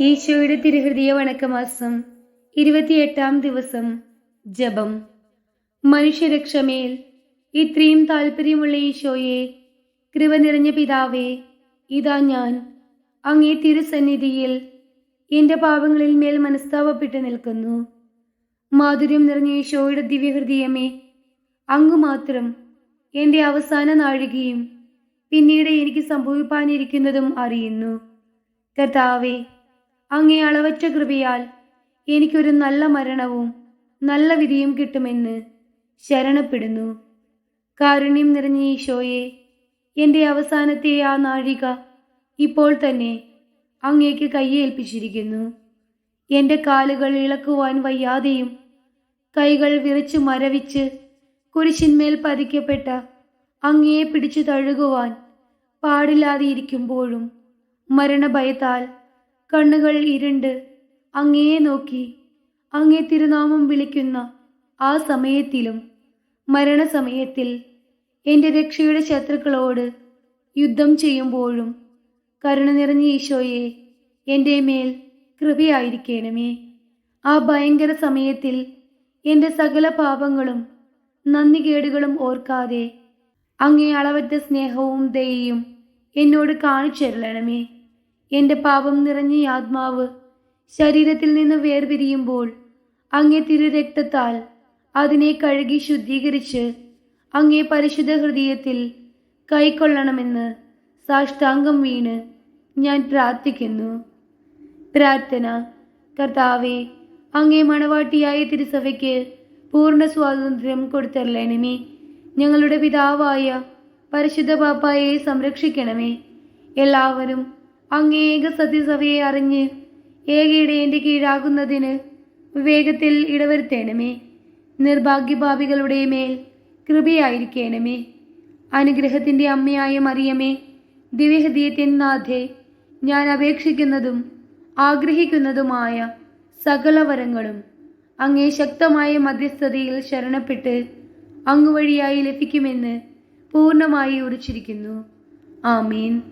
ഈശോയുടെ തിരുഹൃദയ വണക്കമാസം ഇരുപത്തിയെട്ടാം ദിവസം ജപം. മനുഷ്യരക്ഷമേൽ ഇത്രയും താല്പര്യമുള്ള ഈശോയെ കൃപ നിറഞ്ഞ പിതാവേ ഇതാ ഞാൻ. അങ്ങേ തിരുസന്നിധിയിൽ എന്റെ പാപങ്ങളിൽ മേൽ മനസ്താപപ്പെട്ട് നിൽക്കുന്നു. മാധുര്യം നിറഞ്ഞ ഈശോയുടെ ദിവ്യഹൃദയമേ അങ്ങ് മാത്രം എന്റെ അവസാന നാഴികയും പിന്നീട് എനിക്ക് സംഭവിപ്പാനിരിക്കുന്നതും അറിയുന്നു. കർത്താവേ അങ്ങേ അളവറ്റ കൃപയാൽ എനിക്കൊരു നല്ല മരണവും നല്ല വിധിയും കിട്ടുമെന്ന് ശരണപ്പെടുന്നു. കാരുണ്യം നിറഞ്ഞ ഈശോയെ എന്റെ അവസാനത്തെ ആ നാഴിക ഇപ്പോൾ തന്നെ അങ്ങേക്ക് കയ്യേൽപ്പിച്ചിരിക്കുന്നു എന്റെ കാലുകൾ ഇളക്കുവാൻ വയ്യാതെയും കൈകൾ വിറച്ചു മരവിച്ച് കുരിശിന്മേൽ പതിക്കപ്പെട്ട അങ്ങയെ പിടിച്ചു തഴുകുവാൻ പാടില്ലാതെ ഇരിക്കുമ്പോഴും മരണഭയത്താൽ കണ്ണുകൾ ഇരുണ്ട് അങ്ങേ നോക്കി. അങ്ങേ തിരുനാമം വിളിക്കുന്ന ആ സമയത്തിലും മരണസമയത്തിൽ എന്റെ രക്ഷയുടെ ശത്രുക്കളോട് യുദ്ധം ചെയ്യുമ്പോഴും കരുണ നിറഞ്ഞ ഈശോയെ എന്റെ മേൽ കൃപയായിരിക്കണമേ. ആ ഭയങ്കര സമയത്തിൽ എന്റെ സകല പാപങ്ങളും നന്ദികേടുകളും ഓർക്കാതെ അങ്ങേ അളവറ്റ സ്നേഹവും ദയയും എന്നോട് കാണിച്ചരുളണമേ. എന്റെ പാപം നിറഞ്ഞ ആത്മാവ് ശരീരത്തിൽ നിന്ന് വേർപിരിയുമ്പോൾ അങ്ങേ തിരുരക്തത്താൽ അതിനെ കഴുകി ശുദ്ധീകരിച്ച് അങ്ങേ പരിശുദ്ധ ഹൃദയത്തിൽ കൈക്കൊള്ളണമെന്ന് സാഷ്ടാംഗം വീണ് ഞാൻ പ്രാർത്ഥിക്കുന്നു. പ്രാർത്ഥന. കർത്താവെ അങ്ങേ മണവാട്ടിയായ തിരുസഭയ്ക്ക് പൂർണ സ്വാതന്ത്ര്യം കൊടുത്തരളണമേ ഞങ്ങളുടെ പിതാവായ പരിശുദ്ധ പാപ്പായെ സംരക്ഷിക്കണമേ. എല്ലാവരും അങ്ങേ ഏക സത്യസഭയെ അറിഞ്ഞ് എന്റെ കീഴാകുന്നതിന് വിവേകത്തിൽ ഇടവരുത്തേണമേ. നിർഭാഗ്യഭാവികളുടെ മേൽ കൃപയായിരിക്കേണമേ. അനുഗ്രഹത്തിന്റെ അമ്മയായ മറിയമേ ദിവ്യഹൃദയത്തിൻ നാഥേ ഞാൻ അപേക്ഷിക്കുന്നതും ആഗ്രഹിക്കുന്നതുമായ സകലവരങ്ങളും അങ്ങേ ശക്തമായ മധ്യസ്ഥതയിൽ ശരണപ്പെട്ട് അങ്ങുവഴിയായി ലഭിക്കുമെന്ന് പൂർണമായി ഉറച്ചിരിക്കുന്നു. ആമീൻ.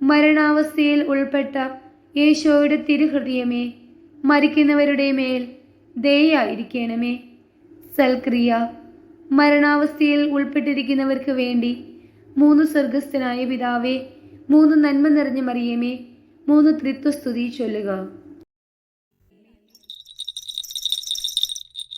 മരണാവസ്ഥയിൽ ഉൾപ്പെട്ട യേശോയുടെ തിരുഹൃദയമേ മരിക്കുന്നവരുടെ മേൽ ദയായിരിക്കണമേ സൽക്രിയ മരണാവസ്ഥയിൽ ഉൾപ്പെട്ടിരിക്കുന്നവർക്ക് വേണ്ടി മൂന്ന് സ്വർഗസ്ഥനായ പിതാവേ മൂന്ന് നന്മ നിറഞ്ഞ മറിയമേ മൂന്ന് ത്രിത്വസ്തുതി ചൊല്ലുക.